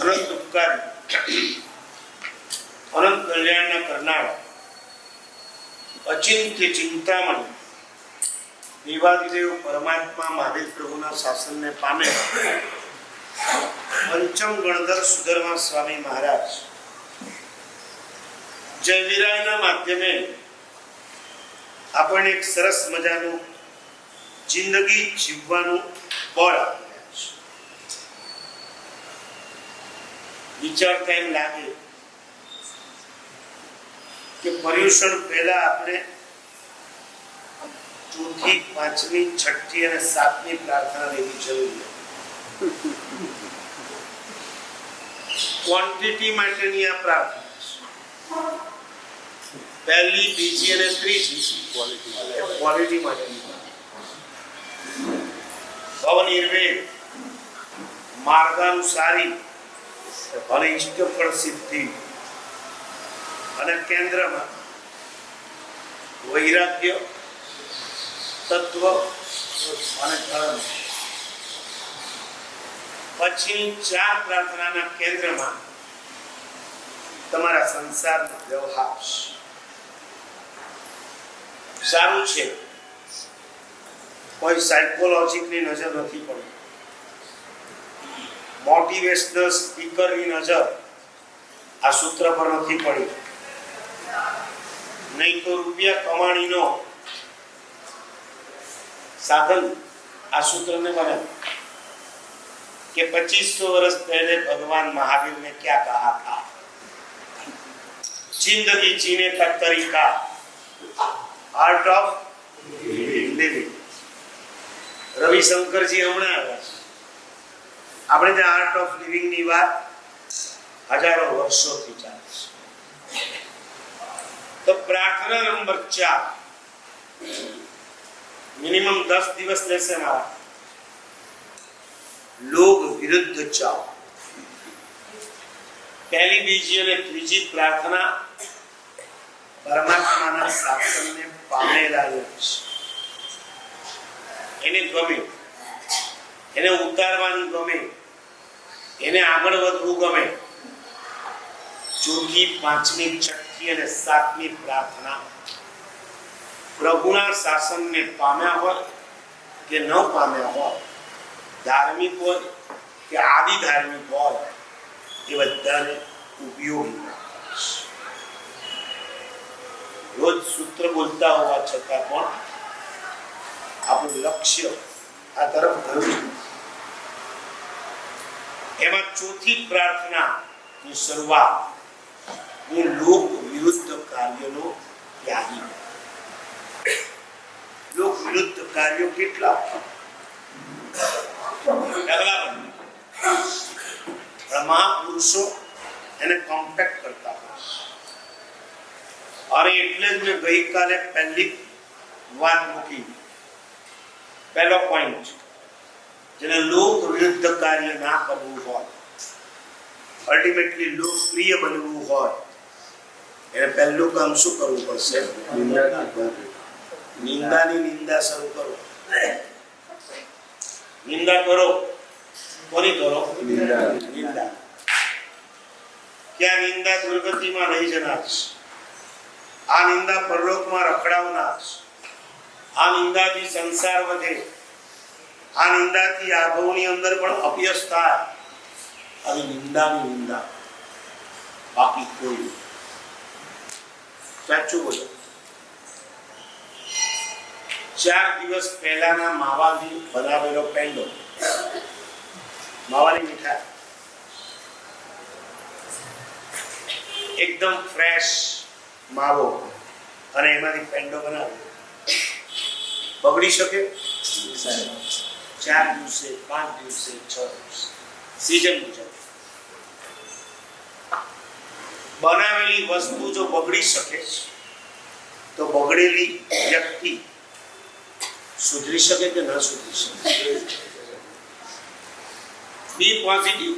અનંત ઉપકાર. અનંત કલ્યાણ કરનાર. અચિંત્ય ચિંતામણી. દેવાદિદેવ પરમાત્મા મહાવીર પ્રભુના શાસનને પામે. પંચમ ગણધર સુધરમા સ્વામી મહારાજ. જયવીરાયના માધ્યમે આપણને એક સરસ મજાનું જિંદગી જીવવાનું બળ વિચારતા એમ લાગે? કે પર્યુષણ પહેલા આપણે ચોથી, પાંચમી, છઠ્ઠી અને સાતમી પ્રાર્થના લેવી જરૂરી ક્વોન્ટિટી માટેની આ પ્રાર્થના. પહેલી, બીજી અને ત્રીજી. ક્વોલિટી માટેની ભવનિર્વેદ. માર્ગાનુસારી. અને ઇષ્ટફળ સિદ્ધિ. અને કેન્દ્રમાં વૈરાગ્ય, તત્વ અને ધર્મ. પછી ચાર પ્રાર્થનાના કેન્દ્રમાં તમારા સંસારનો વ્યવહાર છે. સારું છે. કોઈ સાયકોલોજીકની નજર નથી પડી મોટિવેશનલ સ્પીકરની નજર આ સૂત્ર પર નથી પડી. નહીં તો રૂપિયા કમાણીનો સાધન આ સૂત્રને બને. કે પચીસો વર્ષ પહેલે ભગવાન મહાવીર ને ક્યાં કહા થા જિંદગી જીને કા તરીકા આર્ટ ઓફ લિવિંગ રવિશંકરજી હમણાં આવ્યા આપણે ત્યાં આર્ટ ઓફ લિવિંગની વાત હજારો વર્ષોથી ચાલે છે. તો પ્રાર્થના નંબર ચાર. મિનિમમ દસ દિવસ લેશે મારા. લોગ વિરુદ્ધ ચાવ પહેલી બીજી અને ત્રીજી પ્રાર્થના પરમાત્માના શાસનને પામેલા છે. એને ગમે. એને ઉતારવાનું ગમે. એને આગળ વધવું ગમે. ચોથી, પાંચમી, છઠ્ઠી અને સાતમી પ્રાર્થના. પ્રભુના શાસનને પામ્યા હોય કે ન પામ્યા હોય, ધાર્મિક હોય કે આદિ ધાર્મિક હોય, એ બધાને ઉપયોગી રોજ સૂત્ર બોલતા હોવા છતાં પણ આપણું લક્ષ્ય આ તરફ ગયું છે એમાં ચોથી પ્રાર્થના ની શરૂઆત, હું લોક વિરુદ્ધ કાર્યનો ત્યાગી. લોક વિરુદ્ધ કાર્યો કેટલા? ડગલા બંધ પણ મહાપુરુષો એને કોમ્પેક્ટ કરતા હોય છે. અને એટલે જ મેં ગઈકાલે પહેલી વાત મૂકી. પહેલો પોઈન્ટ જેને લોક વિરુદ્ધ કાર્ય ના કરવું હોય. અલ્ટિમેટલી લોકપ્રિય બનવું હોય. એને પહેલું કામ શું કરવું પડશે? નિંદાની નિંદા શરૂ કરો. નિંદા કરો. કોની કરો? નિંદા. ક્યાં નિંદા દુર્ગતિમાં રહી જનાર આ નિંદા પરલોકમાં રખડાવનાર આ નિંદાથી સંસાર વધે. આ નિંદાથી ભવની અંદર પણ અભ્યસ થાય. આવી નિંદાની નિંદા બાકી કોઈ સાચું બોલો. ચાર દિવસ પહેલાના માવાની બનાવેલો પેંડો. માવાની મીઠાઈ. એકદમ ફ્રેશ માવો. અને એમાંથી પેંડો બનાવ્યો. બગડી શકે? ચાર દિવસે પાંચ દિવસે છ દિવસે. સિઝન મુજબ બનાવેલી વસ્તુ જો બગડી શકે તો બગડેલી વ્યક્તિ સુધરી શકે કે ન સુધરી શકે? B positive